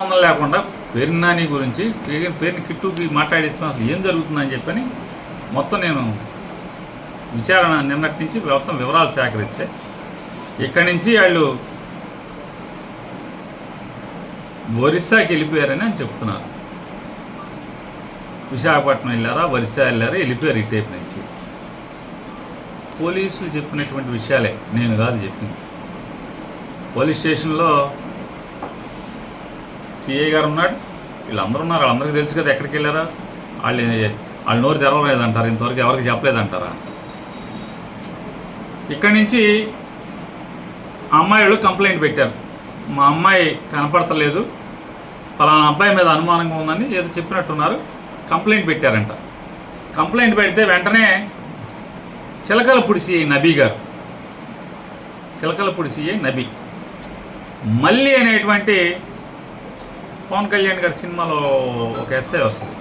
సంబంధం లేకుండా పెరినాని గురించి పేరు పేరుని కిట్టుకి మాట్లాడిస్తాం అసలు ఏం జరుగుతుందని చెప్పని మొత్తం నేను విచారణ నిన్నటి నుంచి మొత్తం వివరాలు సేకరిస్తే ఇక్కడి నుంచి వాళ్ళు ఒరిస్సాకి వెళ్ళిపోయారని అని చెప్తున్నారు. విశాఖపట్నం వెళ్ళారా ఒరిస్సా వెళ్ళారా వెళ్ళిపోయారు ఈ టైప్ నుంచి. పోలీసులు చెప్పినటువంటి విషయాలే నేను కాదు చెప్పింది. పోలీస్ స్టేషన్లో సిఐ గారు ఉన్నాడు. వీళ్ళందరూ ఉన్నారు. వాళ్ళందరికీ తెలుసు కదా ఎక్కడికి వెళ్ళారా? వాళ్ళు వాళ్ళు నోరు తెరవలేదంటారు? ఇంతవరకు ఎవరికి చెప్పలేదంటారా? ఇక్కడి నుంచి అమ్మాయి వాళ్ళు కంప్లైంట్ పెట్టారు. మా అమ్మాయి కనపడతలేదు. ఫలానా అబ్బాయి మీద అనుమానంగా ఉందని ఏదో చెప్పినట్టున్నారు. కంప్లైంట్ పెట్టారంట. కంప్లైంట్ పెడితే వెంటనే చిలకలపూడి సిఐ నబీ గారు. చిలకలపూడి సిఐ నబీ. మళ్ళీ అనేటువంటి పవన్ కళ్యాణ్ గారి సినిమాలో ఒక ఎస్ఐ వస్తుంది.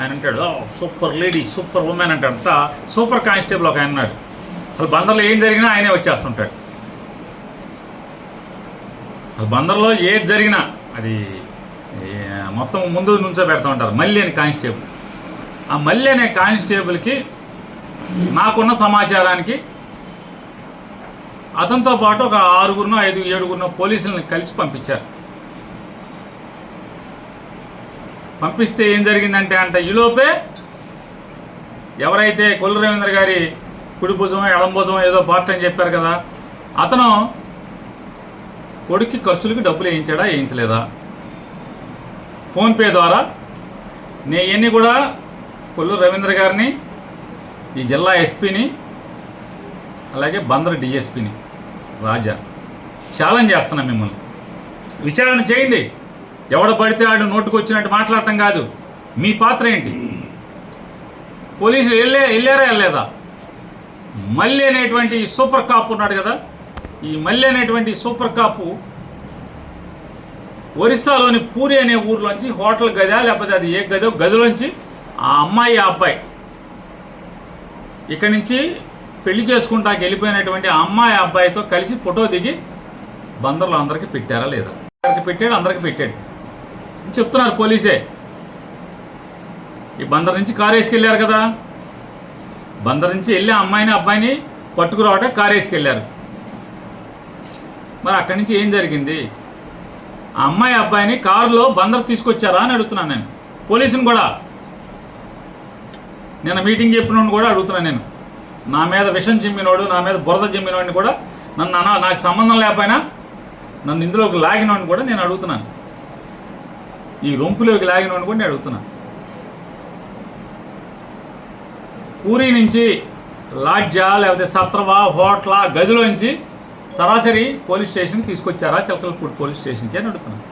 ఆయన అంటాడు సూపర్ లేడీ సూపర్ ఉమెన్ అంటాడు. అంతా సూపర్ కానిస్టేబుల్ ఒక ఆయన ఉన్నాడు. అసలు బందర్లో ఏం జరిగినా ఆయనే వచ్చేస్తుంటాడు. అసలు బందర్లో ఏది జరిగినా అది మొత్తం ముందు నుంచో పెడతా ఉంటారు. మళ్ళీ అని కానిస్టేబుల్. ఆ మళ్ళీ అనే కానిస్టేబుల్కి నాకున్న సమాచారానికి అతనితో పాటు ఒక ఆరుగురునో ఐదు ఏడుగురునో పోలీసులను కలిసి పంపించారు. పంపిస్తే ఏం జరిగిందంటే అంట ఈలోపే ఎవరైతే కొల్లు రవీంద్ర గారి కుడిభుజమో ఎడంభుజమో ఏదో పార్ట్ అని చెప్పారు కదా అతను కొడుక్కి ఖర్చులకి డబ్బులు వేయించాడా వేయించలేదా? ఫోన్పే ద్వారా నే ఇవన్నీ కూడా కొల్లు రవీంద్ర గారిని ఈ జిల్లా ఎస్పీని అలాగే బందర్ డిఎస్పీని రాజా ఛాలెంజ్ చేస్తున్నా మిమ్మల్ని. విచారణ చేయండి. ఎవడ పడితే ఆడు నోటుకొచ్చినట్టు మాట్లాడటం కాదు. మీ పాత్ర ఏంటి? పోలీసులు వెళ్ళే వెళ్ళారా వెళ్ళలేదా? మళ్ళీ అనేటువంటి సూపర్ కాపు ఉన్నాడు కదా ఈ మల్లి అనేటువంటి సూపర్ కాపు ఒరిస్సాలోని పూరి అనే ఊర్లోంచి హోటల్ గద లేకపోతే అది ఏ గదో గదిలోంచి ఆ అమ్మాయి ఆ అబ్బాయి ఇక్కడి నుంచి పెళ్ళి చేసుకుంటాకి వెళ్ళిపోయినటువంటి ఆ అమ్మాయి ఆ అబ్బాయితో కలిసి ఫోటో దిగి బందర్లో అందరికీ పెట్టారా లేదా? అందరికి పెట్టాడు అందరికి పెట్టాడు. చెప్తున్నారు పోలీసే. ఈ బందర్ నుంచి కారు వేసుకెళ్ళారు కదా. బందర్ నుంచి వెళ్ళి అమ్మాయిని అబ్బాయిని పట్టుకురావటం కారు వేసుకెళ్ళారు మరి అక్కడి నుంచి ఏం జరిగింది? ఆ అమ్మాయి అబ్బాయిని కారులో బందర్ తీసుకొచ్చారా అని అడుగుతున్నాను నేను. పోలీసుని కూడా. నిన్న మీటింగ్ చెప్పినోడిని కూడా అడుగుతున్నాను నేను. నా మీద విషం చిమ్మినోడు నా మీద బురద చిమ్మినోడిని కూడా నన్ను అనా నాకు సంబంధం లేకపోయినా నన్ను ఇందులోకి లాగినోడిని కూడా నేను అడుగుతున్నాను. ఈ రొంపులోకి లాగినోడిని కూడా నేను అడుగుతున్నా. పూరి నుంచి లాడ్జా లేకపోతే సత్రవా హోటలా గదిలోంచి సరాసరి పోలీస్ స్టేషన్కి తీసుకొచ్చారా? చిలకలపూడి పోలీస్ స్టేషన్కి అని అడుగుతున్నాను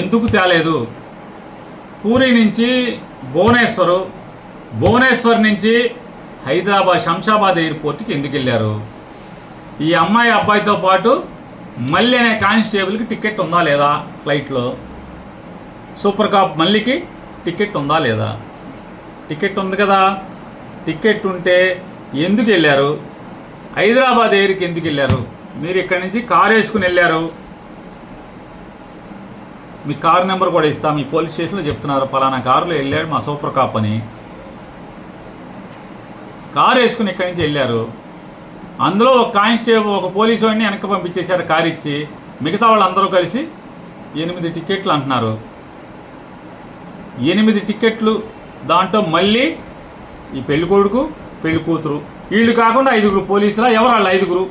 ఎందుకు తేలేదు? పూరి నుంచి భువనేశ్వరు భువనేశ్వర్ నుంచి హైదరాబాద్ శంషాబాద్ ఎయిర్పోర్ట్కి ఎందుకు వెళ్ళారు? ఈ అమ్మాయి అబ్బాయితో పాటు మళ్ళీ అనే కానిస్టేబుల్కి టికెట్ ఉందా లేదా ఫ్లైట్లో? సూపర్ కాప్ మళ్ళీకి టికెట్ ఉందా లేదా? టికెట్ ఉంది కదా. టికెట్ ఉంటే ఎందుకు వెళ్ళారు? హైదరాబాద్ ఎయిర్కి ఎందుకు వెళ్ళారు? మీరు ఇక్కడి నుంచి కారు వేసుకుని వెళ్ళారు. మీ కారు నెంబర్ కూడా ఇస్తాం. మీ పోలీస్ స్టేషన్లో చెప్తున్నారు పలానా కారులో వెళ్ళాడు మా సూపర్ కాప్ అని. కారు వేసుకుని ఇక్కడి నుంచి వెళ్ళారు. అందులో ఒక కానిస్టేబుల్ ఒక పోలీసు వాడిని వెనక్కి పంపించేశారు కారు ఇచ్చి. మిగతా వాళ్ళందరూ కలిసి ఎనిమిది టికెట్లు అంటున్నారు. ఎనిమిది టికెట్లు దాంట్లో మళ్ళీ ఈ పెళ్ళి కొడుకు పెళ్ళి కూతురు. వీళ్ళు కాకుండా ఐదుగురు పోలీసులా ఎవరు వాళ్ళు ఐదుగురు?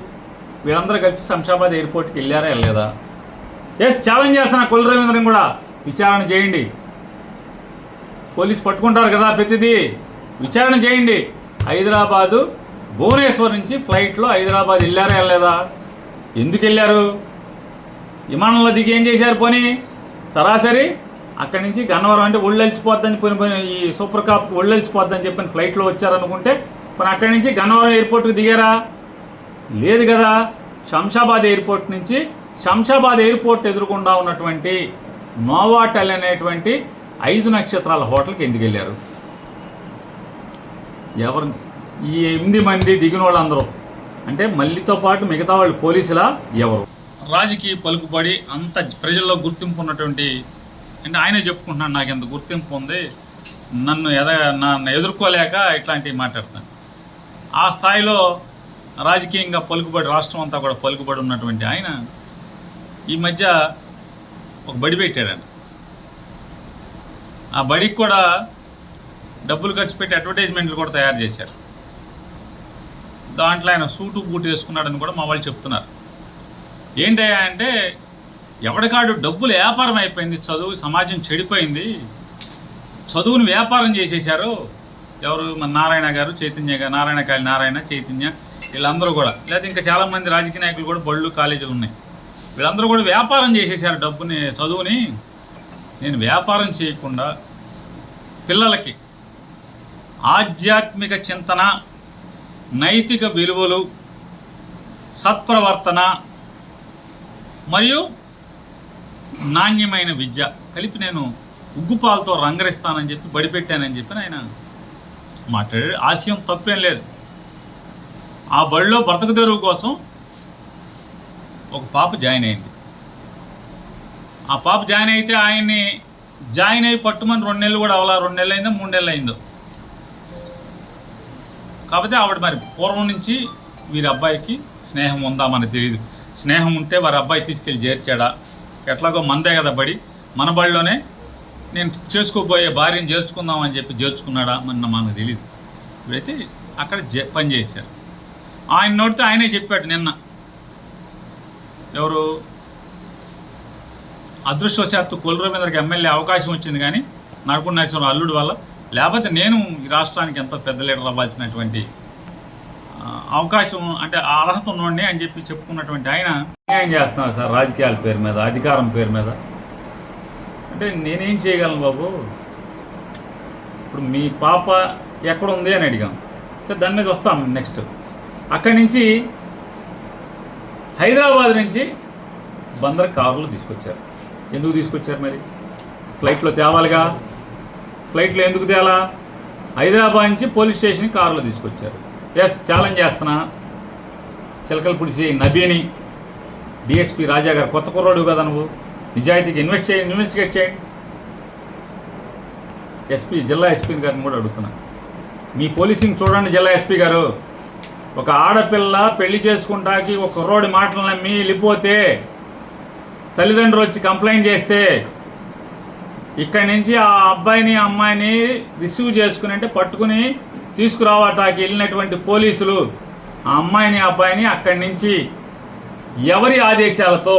వీళ్ళందరూ కలిసి శంషాబాద్ ఎయిర్పోర్ట్కి వెళ్ళారా వెళ్ళలేదా? ఎస్ ఛాలెంజ్ చేస్తున్నా కుల రవీంద్రని కూడా విచారణ చేయండి. పోలీసు పట్టుకుంటారు కదా ప్రతిదీ. విచారణ చేయండి. హైదరాబాదు భువనేశ్వర్ నుంచి ఫ్లైట్లో హైదరాబాద్ వెళ్ళారా వెళ్ళలేదా? ఎందుకు వెళ్ళారు? విమానంలో దిగి ఏం చేశారు పోనీ? సరాసరి అక్కడి నుంచి గన్నవరం అంటే ఒళ్ళెలిచిపోద్దని పోయిన పోయిన ఈ సూపర్ కాప్ ఒళ్ళెలిచిపోద్దని చెప్పిన ఫ్లైట్లో వచ్చారనుకుంటే మరి అక్కడి నుంచి గన్నవరం ఎయిర్పోర్ట్కి దిగారా? లేదు కదా. శంషాబాద్ ఎయిర్పోర్ట్ నుంచి శంషాబాద్ ఎయిర్పోర్ట్ ఎదురుకుండా ఉన్నటువంటి నోవాటెల్ అనేటువంటి ఐదు నక్షత్రాల హోటల్కి ఎందుకు వెళ్ళారు? ఎవరు ఈ ఎనిమిది మంది దిగిన వాళ్ళందరూ? అంటే మళ్ళీతో పాటు మిగతా వాళ్ళు పోలీసులా ఎవరు? రాజకీయ పలుకుబడి అంత ప్రజల్లో గుర్తింపు ఉన్నటువంటి అంటే ఆయనే చెప్పుకుంటున్నాను నాకు ఎంత గుర్తింపు ఉంది నన్ను ఎద నన్ను ఎదుర్కోలేక ఇట్లాంటివి మాట్లాడతాను ఆ స్థాయిలో రాజకీయంగా పలుకుబడి రాష్ట్రం అంతా కూడా పలుకుబడి ఉన్నటువంటి ఆయన ఈ మధ్య ఒక బడి పెట్టాడు ఆ బడికి కూడా డబ్బులు ఖర్చు పెట్టి అడ్వర్టైజ్మెంట్లు కూడా తయారు చేశారు. దాంట్లో ఆయన సూటు బూటు వేసుకున్నాడని కూడా మా వాళ్ళు చెప్తున్నారు. ఏంటయ్యా అంటే ఎవడికాడు డబ్బులు వ్యాపారం అయిపోయింది చదువు సమాజం చెడిపోయింది చదువుని వ్యాపారం చేసేశారు. ఎవరు? మన నారాయణ గారు చైతన్య గారు నారాయణ కాళీ నారాయణ చైతన్య వీళ్ళందరూ కూడా. లేదా ఇంకా చాలామంది రాజకీయ నాయకులు కూడా బళ్ళు కాలేజీలు ఉన్నాయి. వీళ్ళందరూ కూడా వ్యాపారం చేసేసారు డబ్బుని చదువుని. నేను వ్యాపారం చేయకుండా పిల్లలకి ఆధ్యాత్మిక చింతన నైతిక విలువలు సత్ప్రవర్తన మరియు నాణ్యమైన విద్య. కలిపి నేను ఉగ్గుపాలతో రంగరిస్తానని చెప్పి బడిపెట్టానని చెప్పి ఆయన మాట్లాడాడు. ఆశయం తప్పేం లేదు. ఆ బడిలో బ్రతక తెరువు కోసం ఒక పాప జాయిన్ అయింది. ఆ పాప జాయిన్ అయితే ఆయన్ని జాయిన్ అయ్యి పట్టుమని రెండు నెలలు కూడా అవలా రెండు నెలలు అయిందో మూడు నెలలు అయిందో కాకపోతే ఆవిడ మరి పూర్వం నుంచి వీరి అబ్బాయికి స్నేహం ఉందా మనకు తెలియదు స్నేహం ఉంటే వారి అబ్బాయి తీసుకెళ్ళి చేర్చాడా? ఎట్లాగో మందే కదా బడి. మన బడిలోనే నేను చేసుకోబోయే భార్యను చేర్చుకుందాం అని చెప్పి చేర్చుకున్నాడా మన మనకు తెలియదు ఇప్పుడైతే అక్కడ జ పని చేశారు. ఆయన నోటితో ఆయనే చెప్పాడు నిన్న. ఎవరు? అదృష్టవశాత్తు కొల్ రవీంద్రకి ఎమ్మెల్యే అవకాశం వచ్చింది కానీ నరకుండ నరసింహ అల్లుడు వల్ల లేకపోతే నేను ఈ రాష్ట్రానికి ఎంతో పెద్ద లీడర్ అవ్వాల్సినటువంటి అవకాశం అంటే ఆ అర్హత ఉన్నోడిని అని చెప్పి చెప్పుకున్నటువంటి ఆయన న్యాయం చేస్తున్నారు సార్ రాజకీయాల పేరు మీద అధికారం పేరు మీద. అంటే నేనేం చేయగలను బాబు? ఇప్పుడు మీ పాప ఎక్కడ ఉంది అని అడిగాం. సరే దాని మీద వస్తాం నెక్స్ట్ అక్కడి నుంచి హైదరాబాద్ నుంచి బందర్ కారులో తీసుకొచ్చారు. ఎందుకు తీసుకొచ్చారు మరి? ఫ్లైట్లో తేవాలిగా? ఫ్లైట్లో ఎందుకు తేలా? హైదరాబాద్ నుంచి పోలీస్ స్టేషన్కి కారులో తీసుకొచ్చారు. ఎస్ ఛాలెంజ్ చేస్తున్నా. చిలకలపుడిసి నబీని డిఎస్పి రాజా గారు కొత్త కుర్రాడు కదా నువ్వు. నిజాయితీకి ఇన్వెస్ట్ చేయండి ఇన్వెస్టిగేట్ చేయండి ఎస్పీ జిల్లా ఎస్పీ గారిని కూడా అడుగుతున్నా. మీ పోలీసింగ్ చూడండి జిల్లా ఎస్పీ గారు. ఒక ఆడపిల్ల పెళ్ళి చేసుకుంటాకి ఒక కుర్రోడి మాటలు నమ్మి వెళ్ళిపోతే తల్లిదండ్రులు వచ్చి కంప్లైంట్ చేస్తే ఇక్కడి నుంచి ఆ అబ్బాయిని అమ్మాయిని రిసీవ్ చేసుకుని అంటే పట్టుకుని తీసుకురావటానికి వెళ్ళినటువంటి పోలీసులు ఆ అమ్మాయిని అబ్బాయిని అక్కడి నుంచి ఎవరి ఆదేశాలతో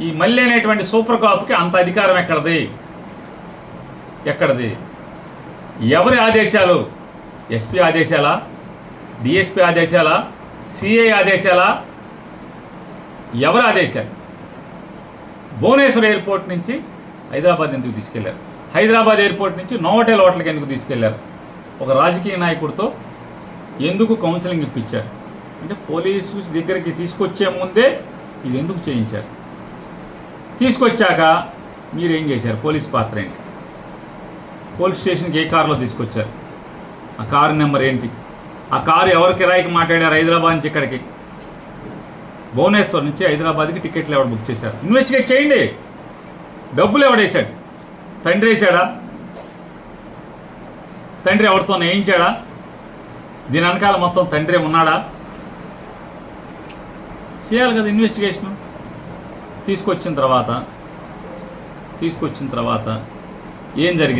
ఈ మళ్ళీ అనేటువంటి సూపర్ కాప్కి అంత అధికారం ఎక్కడిది? ఎక్కడిది? ఎవరి ఆదేశాలు? ఎస్పీ ఆదేశాలా? డిఎస్పీ ఆదేశాలా? సిఐ ఆదేశాలా? ఎవరి ఆదేశాలు? భువనేశ్వర్ ఎయిర్పోర్ట్ నుంచి హైదరాబాద్ ఎందుకు తీసుకెళ్ళారు? హైదరాబాద్ ఎయిర్పోర్ట్ నుంచి నోవటెల్ హోటల్కి ఎందుకు తీసుకెళ్ళారు? ఒక రాజకీయ నాయకుడితో ఎందుకు కౌన్సిలింగ్ ఇప్పించారు? అంటే పోలీసు దగ్గరికి తీసుకొచ్చే ముందే ఇది ఎందుకు చేయించారు? తీసుకొచ్చాక మీరేం చేశారు? పోలీస్ పాత్ర ఏంటి? పోలీస్ స్టేషన్కి ఏ కారులో తీసుకొచ్చారు? ఆ కారు నెంబర్ ఏంటి? ఆ కారు ఎవరి కిరాయికి మాట్లాడారు హైదరాబాద్ నుంచి ఇక్కడికి? భువనేశ్వర్ నుంచి హైదరాబాద్కి టికెట్లు ఎవరు బుక్ చేశారు? ఇన్వెస్టిగేట్ చేయండి. డబ్బులు ఎవడేశాడు? తండ్రి వేసాడా తండ్రి ఎవరితో నేయించాడా దీని వెనకాల మొత్తం తండ్రి ఉన్నాడా? చేయాలి కదా ఇన్వెస్టిగేషన్ తీసుకొచ్చిన తర్వాత తీసుకొచ్చిన తర్వాత ఏం జరిగింది?